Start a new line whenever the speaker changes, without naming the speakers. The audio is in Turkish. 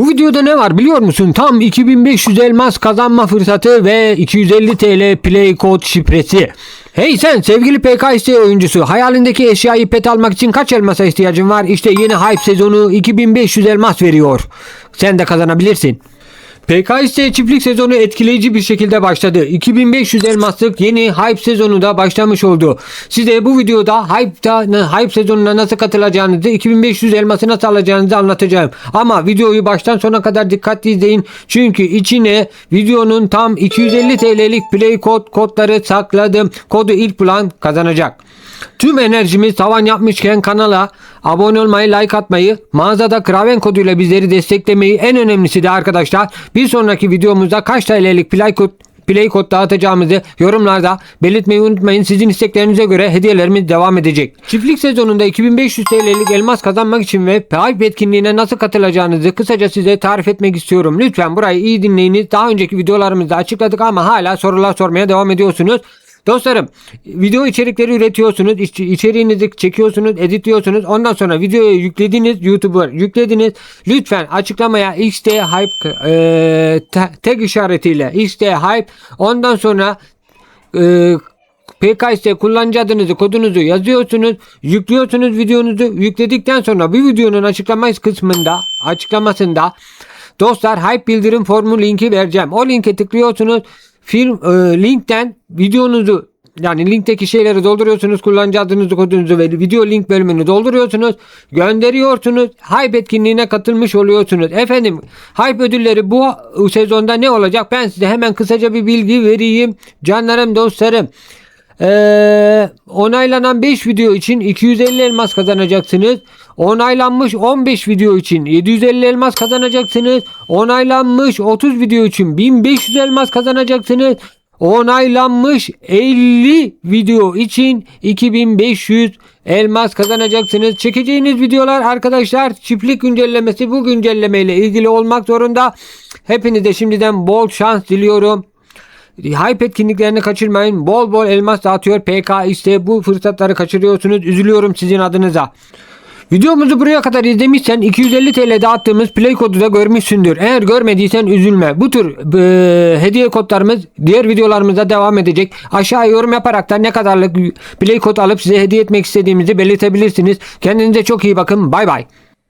Bu videoda ne var biliyor musun? Tam 2500 elmas kazanma fırsatı ve 250 TL play code şifresi. Hey sen sevgili PKS oyuncusu hayalindeki eşyayı pet almak için kaç elmasa ihtiyacın var? İşte yeni hype sezonu 2500 elmas veriyor. Sen de kazanabilirsin. PKS çiftlik sezonu etkileyici bir şekilde başladı. 2500 elmaslık yeni hype sezonu da başlamış oldu. Size bu videoda hype'da, hype sezonuna nasıl katılacağınızı, 2500 elması nasıl alacağınızı anlatacağım. Ama videoyu baştan sona kadar dikkatli izleyin. Çünkü içine videonun tam 250 TL'lik play kod kodları sakladım. Kodu ilk bulan kazanacak. Tüm enerjimiz tavan yapmışken kanala abone olmayı, like atmayı, mağazada Kraven koduyla bizleri desteklemeyi en önemlisi de arkadaşlar bir sonraki videomuzda kaç TL'lik play kod Play kod dağıtacağımızı yorumlarda belirtmeyi unutmayın. Sizin isteklerinize göre hediyelerimiz devam edecek. Çiftlik sezonunda 2500 TL'lik elmas kazanmak için ve hype etkinliğine nasıl katılacağınızı kısaca size tarif etmek istiyorum. Lütfen burayı iyi dinleyiniz. Daha önceki videolarımızda açıkladık ama hala sorular sormaya devam ediyorsunuz. Dostlarım video içerikleri üretiyorsunuz, iç- içeriğinizi çekiyorsunuz, editliyorsunuz. Ondan sonra videoyu yüklediniz, YouTube'a yüklediniz. Lütfen açıklamaya XD Hype e, tag işaretiyle XD Hype ondan sonra e, PKS kullanıcı adınızı, kodunuzu yazıyorsunuz, yüklüyorsunuz videonuzu. Yükledikten sonra bir videonun açıklama kısmında, açıklamasında dostlar hype bildirim formu linki vereceğim. O linke tıklıyorsunuz. Film e, linkten videonuzu yani linkteki şeyleri dolduruyorsunuz. Kullanıcı adınızı, kodunuzu ve video link bölümünü dolduruyorsunuz. Gönderiyorsunuz. Hype etkinliğine katılmış oluyorsunuz. Efendim hype ödülleri bu sezonda ne olacak? Ben size hemen kısaca bir bilgi vereyim. Canlarım, dostlarım. Ee, onaylanan 5 video için 250 elmas kazanacaksınız. Onaylanmış 15 video için 750 elmas kazanacaksınız. Onaylanmış 30 video için 1500 elmas kazanacaksınız. Onaylanmış 50 video için 2500 elmas kazanacaksınız. Çekeceğiniz videolar arkadaşlar çiftlik güncellemesi bu güncellemeyle ilgili olmak zorunda. Hepinize şimdiden bol şans diliyorum. Hype etkinliklerini kaçırmayın. Bol bol elmas dağıtıyor PK işte bu fırsatları kaçırıyorsunuz. Üzülüyorum sizin adınıza. Videomuzu buraya kadar izlemişsen 250 TL dağıttığımız play kodu da görmüşsündür. Eğer görmediysen üzülme. Bu tür e, hediye kodlarımız diğer videolarımızda devam edecek. Aşağı yorum yaparak da ne kadarlık play kod alıp size hediye etmek istediğimizi belirtebilirsiniz. Kendinize çok iyi bakın. Bay bay.